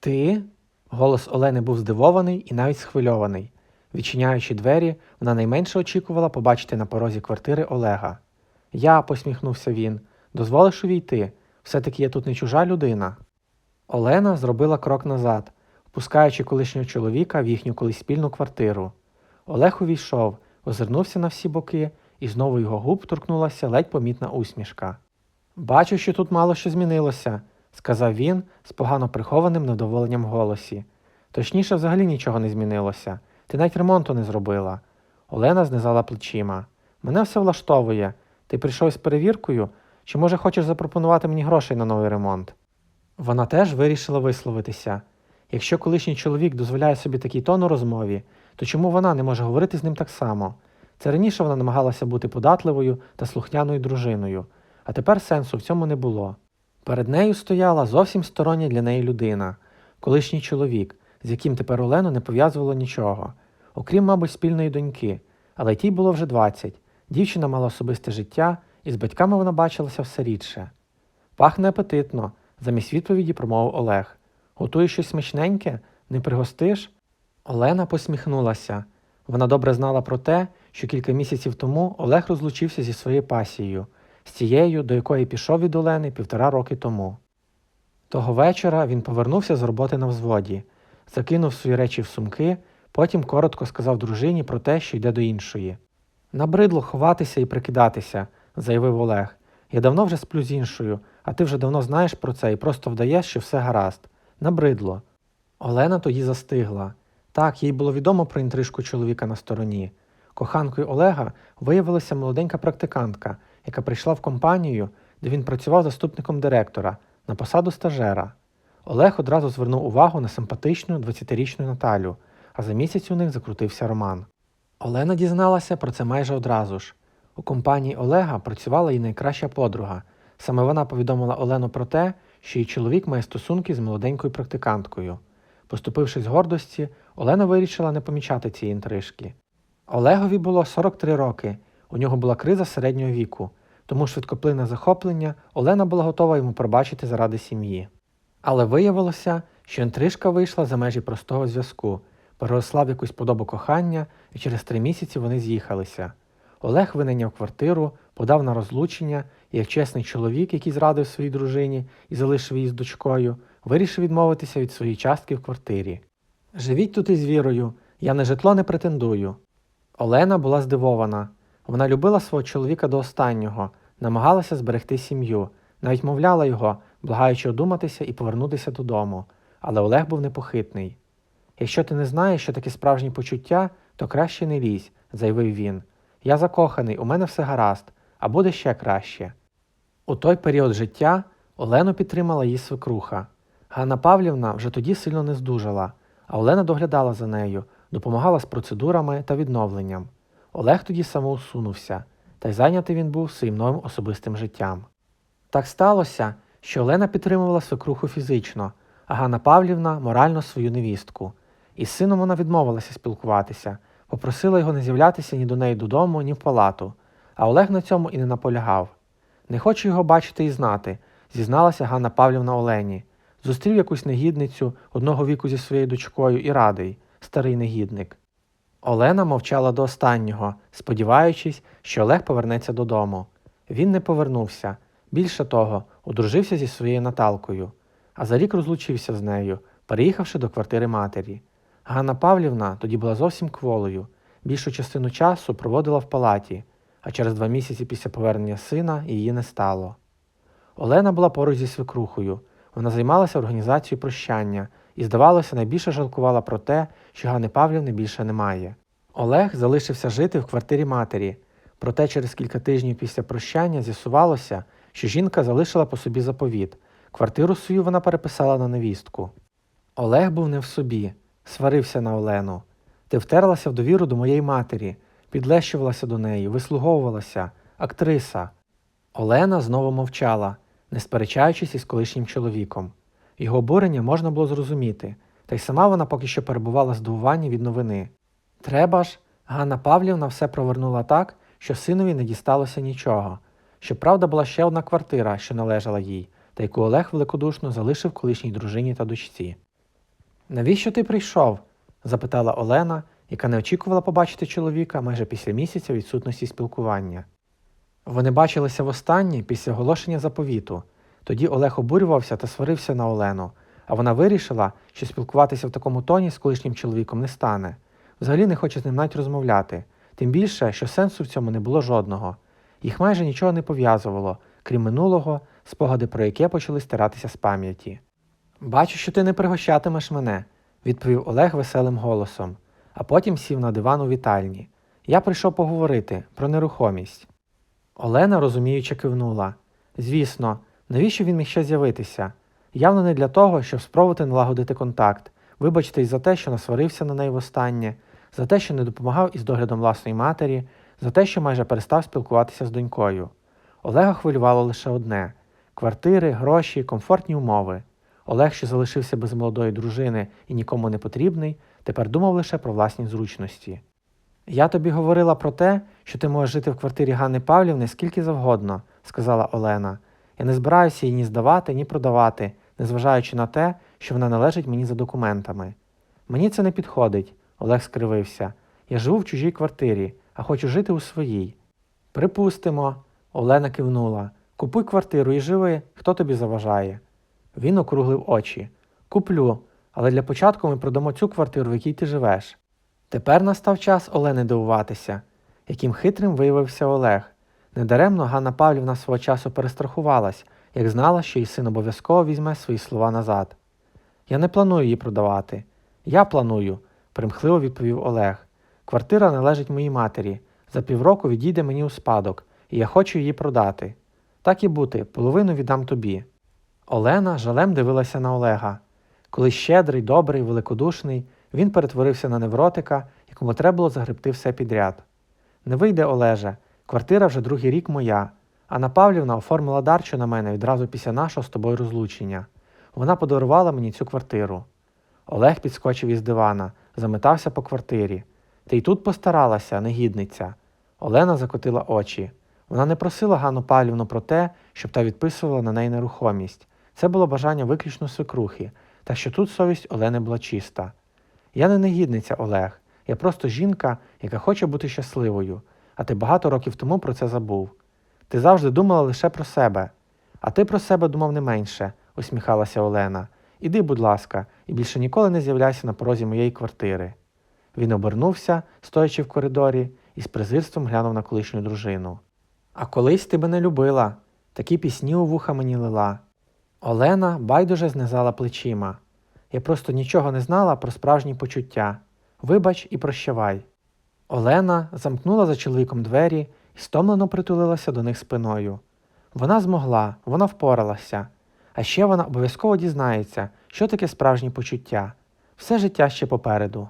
Ти? Голос Олени був здивований і навіть схвильований. Відчиняючи двері, вона найменше очікувала побачити на порозі квартири Олега. Я, посміхнувся він, дозволиш увійти. Все-таки я тут не чужа людина. Олена зробила крок назад, впускаючи колишнього чоловіка в їхню колись спільну квартиру. Олег увійшов, озирнувся на всі боки, і знову його губ торкнулася ледь помітна усмішка. Бачу, що тут мало що змінилося, сказав він з погано прихованим невдоволенням в голосі. Точніше, взагалі нічого не змінилося. Ти навіть ремонту не зробила. Олена знизала плечима. Мене все влаштовує. Ти прийшов з перевіркою, чи може хочеш запропонувати мені грошей на новий ремонт? Вона теж вирішила висловитися. Якщо колишній чоловік дозволяє собі такий тон у розмові, то чому вона не може говорити з ним так само? Це раніше вона намагалася бути податливою та слухняною дружиною, а тепер сенсу в цьому не було. Перед нею стояла зовсім стороння для неї людина, колишній чоловік, з яким тепер Олену не пов'язувало нічого, окрім, мабуть, спільної доньки, але тій було вже 20. Дівчина мала особисте життя, і з батьками вона бачилася все рідше. Пахне апетитно, замість відповіді промовив Олег. Готуєш щось смачненьке? Не пригостиш? Олена посміхнулася. Вона добре знала про те, що кілька місяців тому Олег розлучився зі своєю пасією, з тією, до якої пішов від Олени півтора роки тому. Того вечора він повернувся з роботи на взводі, закинув свої речі в сумки, потім коротко сказав дружині про те, що йде до іншої. Набридло ховатися і прикидатися, заявив Олег. Я давно вже сплю з іншою, а ти вже давно знаєш про це і просто вдаєш, що все гаразд. Набридло. Олена тоді застигла. Так, їй було відомо про інтрижку чоловіка на стороні. Коханкою Олега виявилася молоденька практикантка, яка прийшла в компанію, де він працював заступником директора на посаду стажера. Олег одразу звернув увагу на симпатичну 20-річну Наталю, а за місяць у них закрутився роман. Олена дізналася про це майже одразу ж. У компанії Олега працювала її найкраща подруга. Саме вона повідомила Олену про те, що її чоловік має стосунки з молоденькою практиканткою. Поступивши з гордості, Олена вирішила не помічати цієї інтрижки. Олегові було 43 роки, у нього була криза середнього віку, тому швидкоплинне захоплення Олена була готова йому пробачити заради сім'ї. Але виявилося, що інтрижка вийшла за межі простого зв'язку, переросла в якусь подобу кохання, і через три місяці вони з'їхалися. Олег винайняв квартиру, подав на розлучення, і як чесний чоловік, який зрадив своїй дружині і залишив її з дочкою, вирішив відмовитися від своєї частки в квартирі. Живіть тут із вірою, я на житло не претендую. Олена була здивована. Вона любила свого чоловіка до останнього, намагалася зберегти сім'ю, навіть мовляла його, благаючи одуматися і повернутися додому. Але Олег був непохитний. Якщо ти не знаєш, що таке справжні почуття, то краще не лізь, заявив він. Я закоханий, у мене все гаразд, а буде ще краще. У той період життя Олену підтримала її свекруха. Ганна Павлівна вже тоді сильно не здужала, а Олена доглядала за нею, допомагала з процедурами та відновленням. Олег тоді самоусунувся, та й зайнятий він був своїм новим особистим життям. Так сталося, що Олена підтримувала свекруху фізично, а Ганна Павлівна морально свою невістку. Із сином вона відмовилася спілкуватися, попросила його не з'являтися ні до неї додому, ні в палату, а Олег на цьому і не наполягав. Не хочу його бачити і знати, зізналася Ганна Павлівна Олені. Зустрів якусь негідницю одного віку зі своєю дочкою і радий, старий негідник. Олена мовчала до останнього, сподіваючись, що Олег повернеться додому. Він не повернувся. Більше того, одружився зі своєю Наталкою, а за рік розлучився з нею, переїхавши до квартири матері. Ганна Павлівна тоді була зовсім кволою, більшу частину часу проводила в палаті, а через два місяці після повернення сина її не стало. Олена була поруч зі свекрухою. Вона займалася організацією прощання і, здавалося, найбільше жалкувала про те, що Ганни Павлівни більше немає. Олег залишився жити в квартирі матері, проте через кілька тижнів після прощання з'ясувалося, що жінка залишила по собі заповіт. Квартиру свою вона переписала на невістку. Олег був не в собі, сварився на Олену. Ти втерлася в довіру до моєї матері, підлещувалася до неї, вислуговувалася, актриса. Олена знову мовчала, не сперечаючись із колишнім чоловіком. Його обурення можна було зрозуміти, та й сама вона поки що перебувала здивуванні від новини. Треба ж, Ганна Павлівна все провернула так, що синові не дісталося нічого. Щоправда, була ще одна квартира, що належала їй, та яку Олег великодушно залишив колишній дружині та дочці. Навіщо ти прийшов? запитала Олена, яка не очікувала побачити чоловіка майже після місяця відсутності спілкування. Вони бачилися востаннє після оголошення заповіту. Тоді Олег обурювався та сварився на Олену, а вона вирішила, що спілкуватися в такому тоні з колишнім чоловіком не стане. Взагалі не хоче з ним навіть розмовляти, тим більше, що сенсу в цьому не було жодного. Їх майже нічого не пов'язувало, крім минулого, спогади про яке почали стиратися з пам'яті. Бачу, що ти не пригощатимеш мене, відповів Олег веселим голосом, а потім сів на диван у вітальні. Я прийшов поговорити про нерухомість. Олена розуміюче кивнула. Звісно, навіщо він міг ще з'явитися? Явно не для того, щоб спробувати налагодити контакт, вибачтесь за те, що насварився на неї востаннє, за те, що не допомагав із доглядом власної матері, за те, що майже перестав спілкуватися з донькою. Олега хвилювало лише одне квартири, гроші, комфортні умови. Олег, що залишився без молодої дружини і нікому не потрібний, тепер думав лише про власні зручності. Я тобі говорила про те, що ти можеш жити в квартирі Ганни Павлівни скільки завгодно, сказала Олена. Я не збираюся її ні здавати, ні продавати, незважаючи на те, що вона належить мені за документами. Мені це не підходить, Олег скривився. Я живу в чужій квартирі, а хочу жити у своїй. Припустимо, Олена кивнула. Купуй квартиру і живи, хто тобі заважає. Він округлив очі. Куплю, але для початку ми продамо цю квартиру, в якій ти живеш. Тепер настав час Олени дивуватися, яким хитрим виявився Олег. Недаремно Ганна Павлівна свого часу перестрахувалась, як знала, що її син обов'язково візьме свої слова назад. Я не планую її продавати. Я планую, примхливо відповів Олег. Квартира належить моїй матері. За півроку відійде мені у спадок, і я хочу її продати. Так і бути, половину віддам тобі. Олена жалем дивилася на Олега. Коли щедрий, добрий, великодушний, він перетворився на невротика, якому треба було загребти все підряд. Не вийде, Олеже, квартира вже другий рік моя. Анна Павлівна оформила дарчу на мене відразу після нашого з тобою розлучення. Вона подарувала мені цю квартиру. Олег підскочив із дивана, заметався по квартирі. Ти й тут постаралася, негідниця. Олена закотила очі. Вона не просила Ганну Павлівну про те, щоб та відписувала на неї нерухомість. Це було бажання виключно свекрухи, так що тут совість Олени була чиста. Я не негідниця, Олег, я просто жінка, яка хоче бути щасливою, а ти багато років тому про це забув. Ти завжди думала лише про себе, а ти про себе думав не менше, усміхалася Олена. Іди, будь ласка, і більше ніколи не з'являйся на порозі моєї квартири. Він обернувся, стоячи в коридорі, і з презирством глянув на колишню дружину. А колись ти мене любила, такі пісні у вуха мені лила. Олена байдуже знизала плечима. Я просто нічого не знала про справжні почуття. Вибач і прощавай. Олена замкнула за чоловіком двері і стомлено притулилася до них спиною. Вона змогла, вона впоралася. А ще вона обов'язково дізнається, що таке справжні почуття. Все життя ще попереду.